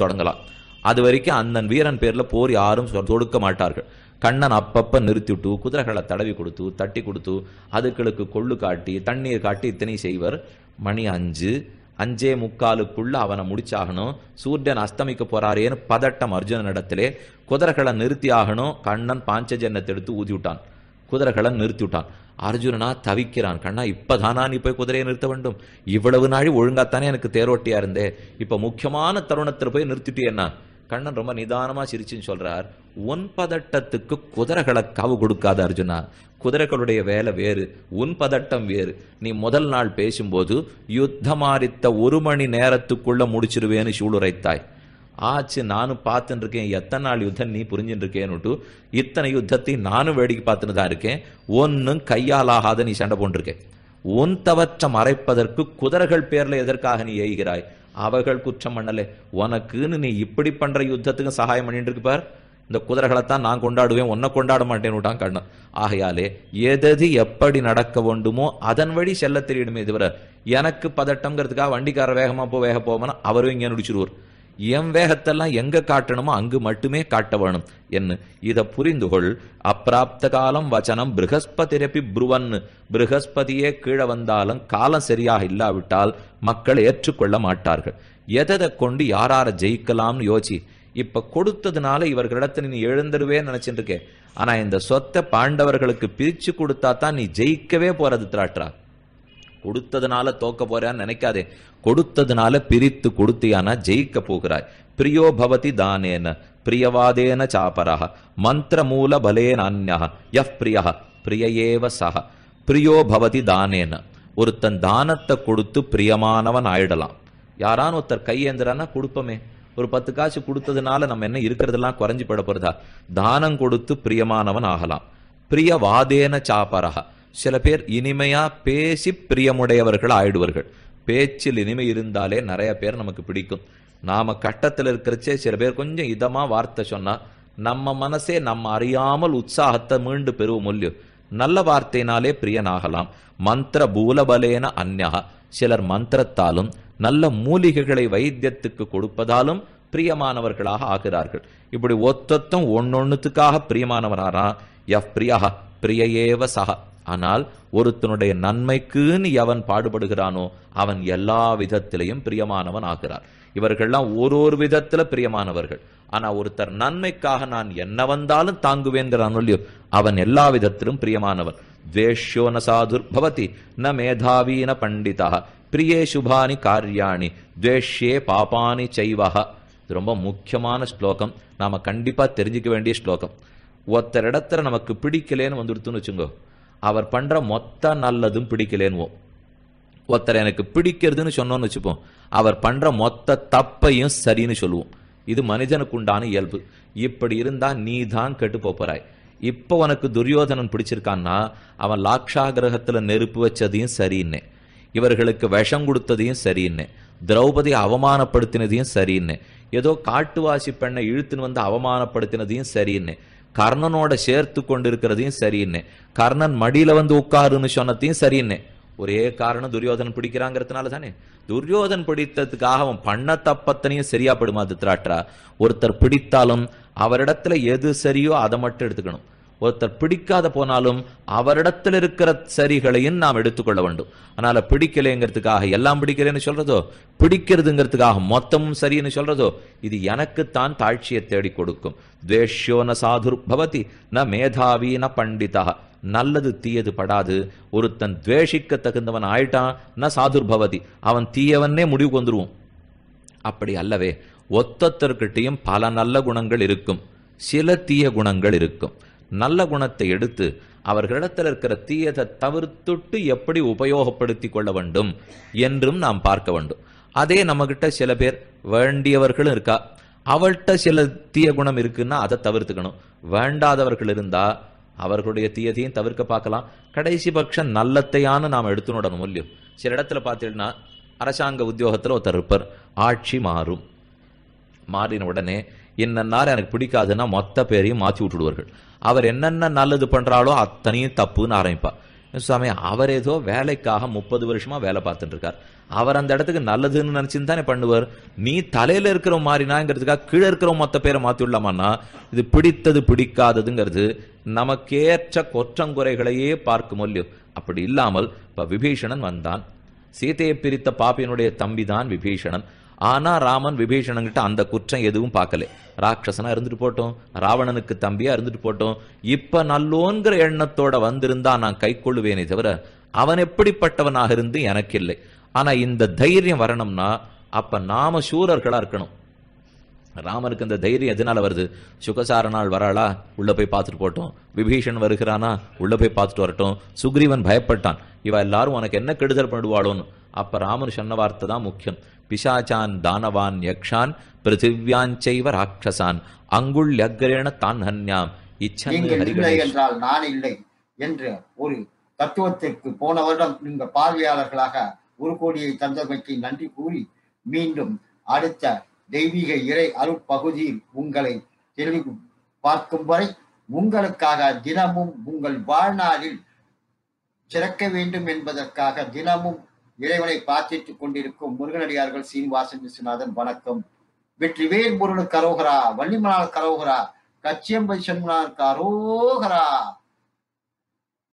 தொடங்கலாம். அது வரைக்கும் அந்த வீரன் பேர்ல போர் யாரும் சொ- தொடுக்க மாட்டார்கள். கண்ணன் அப்பப்ப நிறுத்திவிட்டு குதிரைகளை தடவி கொடுத்து தட்டி கொடுத்து அதுகளுக்கு கொள்ளு காட்டி தண்ணீர் காட்டி இத்தனை செய்வர். மணி அஞ்சு. அஞ்சே முக்காலுக்குள்ள அவனை முடிச்சாகணும். சூரியன் அஸ்தமிக்க போறாரேன்னு பதட்டம் அர்ஜுனனிடத்திலே. குதிரைகளை நிறுத்தி ஆகணும் கண்ணன் பாஞ்சஜன்னத்தை எடுத்து ஊதி விட்டான் குதிரைகளை நிறுத்தி விட்டான் அர்ஜுனனா தவிக்கிறான். கண்ணா இப்பதானா நீ போய் குதிரையை நிறுத்த வேண்டும்? இவ்வளவு நாள் ஒழுங்காத்தானே எனக்கு தேரோட்டியா இருந்தே? இப்ப முக்கியமான தருணத்தில் போய் நிறுத்திட்டியேன்னா கண்ணன் ரொம்ப நிதானமா சிரிச்சுன்னு சொல்றார். உன் பதட்டத்துக்கு குதிரைகளை காவு கொடுக்காத அர்ஜுனா. குதிரைகளுடைய வேலை வேறு உன் பதட்டம் வேறு. நீ முதல் நாள் பேசும்போது யுத்தமாரித்த ஒரு மணி நேரத்துக்குள்ள முடிச்சிருவேன்னு சூளுரைத்தாய். ஆச்சு நானும் பார்த்துட்டு இருக்கேன் எத்தனை நாள் யுத்தம் நீ புரிஞ்சுட்டு இருக்கேன்னுட்டு இத்தனை யுத்தத்தை நானும் வேடிக்கை பார்த்துன்னு தான் இருக்கேன். ஒன்னும் கையால் ஆகாத நீ சண்டை போட்டிருக்கேன் உன் தவற்றம் மறைப்பதற்கு குதிரைகள் பேர்ல எதற்காக நீ எய்கிறாய் அவர்கள் குற்றம் பண்ணலே. உனக்குன்னு நீ இப்படி பண்ற யுத்தத்துக்கு சகாயம் பண்ணிட்டு பார். இந்த குதிரைகளைத்தான் நான் கொண்டாடுவேன் உன்னை கொண்டாட மாட்டேன்னு விட்டான் கண்ணன். ஆகையாலே எதது எப்படி நடக்க வேண்டுமோ அதன் வழி செல்ல தெரியணுமே தவிர எனக்கு பதட்டம்ங்கிறதுக்காக வண்டிக்கார வேகமா போ வேக போவனா அவரும் இங்கே நுடிச்சிருவார் என் வேகத்தெல்லாம் எங்க காட்டணுமோ அங்கு மட்டுமே காட்ட வேணும். என்ன? இதை புரிந்துகொள். அப்பிராப்த காலம் வச்சனம் பிருகஸ்பதிரப்பி புருவன். பிருகஸ்பதியே கீழே வந்தாலும் காலம் சரியாக இல்லாவிட்டால் மக்கள் ஏற்றுக்கொள்ள மாட்டார்கள். எதை கொண்டு யாரார ஜெயிக்கலாம்னு யோசி. இப்ப கொடுத்ததுனால இவர்களிடத்துல நீ எழுந்துருவே நினைச்சிட்டு இருக்கே. ஆனா இந்த சொத்தை பாண்டவர்களுக்கு பிரிச்சு கொடுத்தா தான் நீ ஜெயிக்கவே போறது திராட்டா கொடுத்ததுனால தோக்க போறான்னு நினைக்காதே. கொடுத்ததுனால பிரித்து கொடுத்தியானா ஜெயிக்க போகிறாய். பிரியோ பவதி தானேன பிரியவாதேன சாபரஹ மந்திர மூல பலேன அந்யஹ யஃப் பிரியஹ பிரியேவ சஹ. பிரியோ பவதி தானேன ஒருத்தன் தானத்தை கொடுத்து பிரியமானவன் ஆயிடலாம். யாரான ஒருத்தர் கையேந்திரானா கொடுப்போமே. ஒரு பத்து காசு கொடுத்ததுனால நம்ம என்ன இருக்கிறதெல்லாம் குறைஞ்சி பட போறதா? தானம் கொடுத்து பிரியமானவன் ஆகலாம். பிரியவாதேன சாபரஹ சில பேர் இனிமையா பேசி பிரியமுடையவர்கள் ஆயிடுவார்கள் பேச்சில் இனிமை இருந்தாலே நிறைய பேர் நமக்கு பிடிக்கும். நாம கட்டத்தில் இருக்கிறச்சே சில பேர் கொஞ்சம் இதமா வார்த்தை சொன்னா நம்ம மனசே நம்ம அறியாமல் உற்சாகத்தை மீண்டு பெறுவோம் இல்லையோ? நல்ல வார்த்தையினாலே பிரியனாகலாம். மந்திர பூலபலேன அந்யா சிலர் மந்திரத்தாலும் நல்ல மூலிகைகளை வைத்தியத்துக்கு கொடுப்பதாலும் பிரியமானவர்களாக ஆகிறார்கள். இப்படி ஒத்தொத்தம் ஒன்னொன்னுத்துக்காக பிரியமானவராரா எஃப் பிரியா பிரியஏவ சக. ஆனால் ஒருத்தனுடைய நன்மைக்குன்னு எவன் பாடுபடுகிறானோ அவன் எல்லா விதத்திலையும் பிரியமானவன் ஆகிறார். இவர்கள்லாம் ஒரு ஒரு விதத்துல பிரியமானவர்கள். ஆனா ஒருத்தர் நன்மைக்காக நான் என்ன வந்தாலும் தாங்குவேங்கிறான் இல்லையோ அவன் எல்லா விதத்திலும் பிரியமானவன். துவேஷ்யோ ந சாதுர் பவதி ந மேதாவி ந பண்டிதா பிரியே சுபானி காரியாணி துவேஷ்யே பாபானி செய்வக இது ரொம்ப முக்கியமான ஸ்லோகம். நாம கண்டிப்பா தெரிஞ்சுக்க வேண்டிய ஸ்லோகம். ஒருத்தர் இடத்துல நமக்கு பிடிக்கலேன்னு வந்துடுத்துன்னு வச்சுங்கோ அவர் பண்ற மொத்த நல்லதும் பிடிக்கலேன்னுவோம் ஒருத்தர் எனக்கு பிடிக்கிறதுன்னு சொன்னோன்னு வச்சுப்போம். அவர் பண்ற மொத்த தப்பையும் சரின்னு சொல்லுவோம். இது மனிதனுக்கு உண்டான இயல்பு. இப்படி இருந்தா நீ தான் கெட்டு போறாய். இப்போ உனக்கு துரியோதனன் பிடிச்சிருக்கான்னா அவன் லாக்ஷாகிரகத்துல நெருப்பு வச்சதையும் சரின்னே இவர்களுக்கு விஷம் கொடுத்ததையும் சரின்னே திரௌபதி அவமானப்படுத்தினதையும் சரின்னே ஏதோ காட்டுவாசி பெண்ணை இழுத்துன்னு வந்து அவமானப்படுத்தினதையும் சரின்னே கர்ணனோட சேர்த்து கொண்டிருக்கிறதையும் இருக்கிறதையும் கர்ணன் மடியில வந்து உட்காருன்னு சொன்னதையும் சரின்னே. ஒரே காரணம் துரியோதனன் பிடிக்கிறாங்கிறதுனால தானே துரியோதன் பிடித்ததுக்காக அவன் பண்ண தப்பத்தனையும் சரியா படுமா திராட்டா ஒருத்தர் பிடித்தாலும் அவரிடத்துல எது சரியோ அதை மட்டும் எடுத்துக்கணும். ஒருத்தர் பிடிக்காத போனாலும் அவரிடத்தில் இருக்கிற சரிகளையும் நாம் எடுத்துக்கொள்ள வேண்டும். அதனால பிடிக்கலைங்கிறதுக்காக எல்லாம் பிடிக்கலைன்னு சொல்றதோ பிடிக்கிறதுங்கிறதுக்காக மொத்தமும் சரின்னு சொல்றதோ இது எனக்குத்தான் தாழ்ச்சியை தேடி கொடுக்கும். துவேஷ்யோ ந சாதுர் பவதி ந மேதாவி ந பண்டிதா. நல்லது தீயது படாது. ஒருத்தன் துவேஷிக்க தகுந்தவன் ஆயிட்டான் ந சாதுர் பவதி. அவன் தீயவன்னே முடிவுக்கு வந்துருவோம். அப்படி அல்லவே ஒத்தத்தர்கிட்டையும் பல நல்ல குணங்கள் இருக்கும். சில தீய குணங்கள் இருக்கும். நல்ல குணத்தை எடுத்து அவர்களிடத்தில் இருக்கிற தீயதை தவிர்த்துட்டு எப்படி உபயோகப்படுத்தி கொள்ள வேண்டும் என்றும் நாம் பார்க்க வேண்டும். அதே நம்மகிட்ட சில பேர் வேண்டியவர்களும் இருக்கா? அவள்கிட்ட சில தீய குணம் இருக்குன்னா அதை தவிர்த்துக்கணும். வேண்டாதவர்கள் இருந்தா அவர்களுடைய தீயதையும் தவிர்க்க பார்க்கலாம். கடைசி பட்சம் நல்லத்தையான நாம் எடுத்துனோடணும் இல்லையோ? சில இடத்துல பார்த்தீங்கன்னா அரசாங்க உத்தியோகத்தில் ஒருத்தர் இருப்பார். ஆட்சி மாறும். மாறின உடனே என்னன்னார் எனக்கு பிடிக்காதுன்னா மொத்த பேரையும் மாற்றி விட்டுடுவார்கள். அவர் என்னென்ன நல்லது பண்ணுறாலோ அத்தனையும் தப்புன்னு ஆரம்பிப்பா சுவாமி அவர் ஏதோ வேலைக்காக முப்பது வருஷமா வேலை பார்த்துட்டு இருக்கார். அவர் அந்த இடத்துக்கு நல்லதுன்னு நினைச்சுன்னு தானே பண்ணுவார். நீ தலையில இருக்கிற மாறினாங்கிறதுக்காக கீழே இருக்கிற மொத்த பேரை மாத்தி விடலாமான்னா இது பிடித்தது பிடிக்காததுங்கிறது நமக்கேற்ற குற்றங்குறைகளையே பார்க்கும் இல்லையோ அப்படி இல்லாமல் இப்ப விபீஷணன் வந்தான். சீதையை பிரித்த பாப்பியனுடைய தம்பி தான் விபீஷணன். ஆனா ராமன் விபீஷணங்கிட்ட அந்த குற்றம் எதுவும் பார்க்கல. ராட்சசனா இருந்துட்டு போட்டோம். ராவணனுக்கு தம்பியா இருந்துட்டு போட்டோம். இப்ப நல்லோங்கிற எண்ணத்தோட வந்திருந்தா நான் கை கொள்ளுவேனே தவிர அவன் எப்படிப்பட்டவனாக இருந்து எனக்கு இல்லை. ஆனா இந்த தைரியம் வரணும்னா அப்ப நாம சூரர்களா இருக்கணும். ராமனுக்கு இந்த தைரியம் எதனால வருது? சுகசார நாள் வராளா? உள்ள போய் பார்த்துட்டு போட்டோம். விபீஷன் வருகிறானா? உள்ள போய் பார்த்துட்டு வரட்டும். சுக்ரீவன் பயப்பட்டான். இவ எல்லாரும் உனக்கு என்ன கெடுதல் பண்ணுவாளோன்னு. அப்ப ராமன் சொன்ன வார்த்தை தான் முக்கியம். பிசாச்சான் தானவான் யக்ஷான் பிருத்திவ்யாஞ்சைவ ராட்சசான். அங்குள் யக்ரேண தான் ஹன்யாம் இச்சன் என்றால் நான் இல்லை என்ற ஒரு தத்துவத்திற்கு போன வருடம் நீங்க பார்வையாளர்களாக ஒரு கோடியை தந்தமைக்கு நன்றி கூறி மீண்டும் அடுத்த தெய்வீக இறை அருட்பகுதியில் உங்களை தெளிவு பார்க்கும் வரை உங்களுக்காக தினமும் உங்கள் வாழ்நாளில் சிறக்க வேண்டும் என்பதற்காக தினமும் இறைவனை பிரார்த்தித்துக் கொண்டிருக்கும் முருகனடியார்கள் சீனிவாசன் விஸ்வநாதன் வணக்கம். வெற்றிவேல் முருகனுக்கு அரோகரா வள்ளிமலால் கரோகரா கச்சியம்பதி சண்முனாருக்கு அரோகரா.